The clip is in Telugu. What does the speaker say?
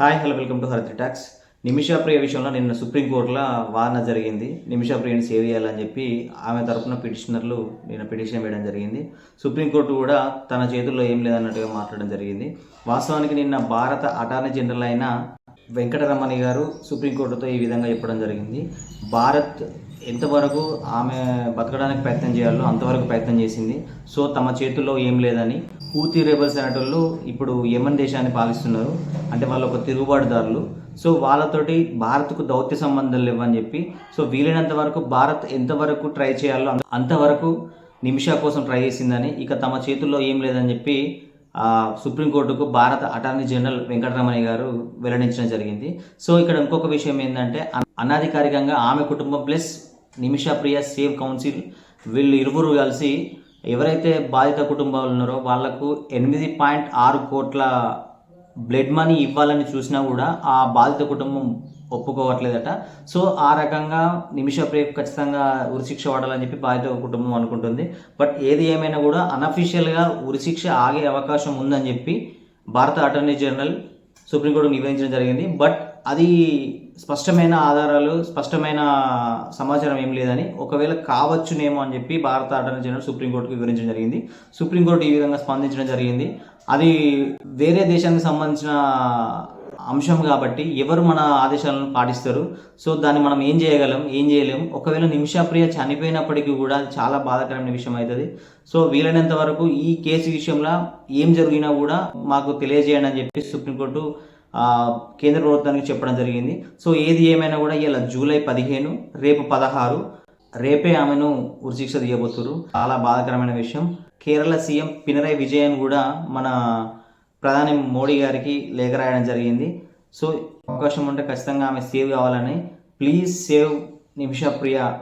Hi hello welcome to Haritri talks Nimisha Priya విషయంలో నిన్న సుప్రీంకోర్టులో వాదన జరిగింది. నిమిషాప్రియని సేవ్ చేయాలని చెప్పి ఆమె తరపున పిటిషనర్లు నిన్న పిటిషన్ వేయడం జరిగింది. సుప్రీంకోర్టు కూడా తన చేతుల్లో ఏం లేదన్నట్టుగా మాట్లాడడం జరిగింది. వాస్తవానికి నిన్న భారత అటార్నీ జనరల్ అయిన వెంకటరమణి గారు సుప్రీంకోర్టుతో ఈ విధంగా చెప్పడం జరిగింది. భారత్ ఎంతవరకు ఆమె బతకడానికి ప్రయత్నం చేయాలో అంతవరకు ప్రయత్నం చేసింది. సో తమ చేతుల్లో ఏం లేదని హూతీ రేబల్స్ అనేటోళ్ళు ఇప్పుడు యమన్ దేశాన్ని పాలిస్తున్నారు. అంటే వాళ్ళు ఒక తిరుగుబాటుదారులు. సో వాళ్ళతోటి భారత్కు దౌత్య సంబంధాలు లేవని చెప్పి సో వీలైనంత వరకు భారత్ ఎంతవరకు ట్రై చేయాలో అంతవరకు నిమిషా కోసం ట్రై చేసిందని ఇక తమ చేతుల్లో ఏం లేదని చెప్పి సుప్రీంకోర్టుకు భారత అటార్నీ జనరల్ వెంకటరమణి గారు వెల్లడించడం జరిగింది. సో ఇక్కడ ఇంకొక విషయం ఏంటంటే అన- అనధికారికంగా ఆమె కుటుంబం ప్లస్ నిమిషప్రియ సేవ్ కౌన్సిల్ వీళ్ళు ఇరువురు కలిసి ఎవరైతే బాధిత కుటుంబాలు ఉన్నారో వాళ్ళకు ఎనిమిది పాయింట్ ఆరు కోట్ల బ్లడ్ మనీ ఇవ్వాలని చూసినా కూడా ఆ బాధిత కుటుంబం ఒప్పుకోవట్లేదట. సో ఆ రకంగా నిమిషప్రియ ఖచ్చితంగా ఉరిశిక్ష వాడాలని చెప్పి బాధిత కుటుంబం అనుకుంటుంది. బట్ ఏది ఏమైనా కూడా అనఫీషియల్గా ఉరిశిక్ష ఆగే అవకాశం ఉందని చెప్పి భారత అటార్నీ జనరల్ సుప్రీంకోర్టు నివేదించడం జరిగింది. బట్ అది స్పష్టమైన ఆధారాలు స్పష్టమైన సమాచారం ఏం లేదని ఒకవేళ కావచ్చునేమో అని చెప్పి భారత అటార్నీ జనరల్ సుప్రీంకోర్టుకు వివరించడం జరిగింది. సుప్రీంకోర్టు ఈ విధంగా స్పందించడం జరిగింది. అది వేరే దేశానికి సంబంధించిన అంశం కాబట్టి ఎవరు మన ఆదేశాలను పాటిస్తారు? సో దాన్ని మనం ఏం చేయగలం ఏం చేయలేం? ఒకవేళ నిమిషప్రియ చనిపోయినప్పటికీ కూడా అది చాలా బాధాకరమైన విషయం అవుతుంది. సో వీలైనంత వరకు ఈ కేసు విషయంలో ఏం జరిగినా కూడా మాకు తెలియజేయండి అని చెప్పి సుప్రీంకోర్టు కేంద్ర ప్రభుత్వానికి చెప్పడం జరిగింది. సో ఏది ఏమైనా కూడా ఇలా జూలై పదిహేను రేపు పదహారు రేపే ఆమెను ఉరిశిక్ష తీయబోతున్నారు చాలా బాధాకరమైన విషయం. కేరళ సీఎం పినరై విజయన్ కూడా మన ప్రధాని మోడీ గారికి లేఖ రాయడం జరిగింది. సో అవకాశం ఉంటే ఖచ్చితంగా ఆమె సేవ్ కావాలని. Please save Nimisha Priya.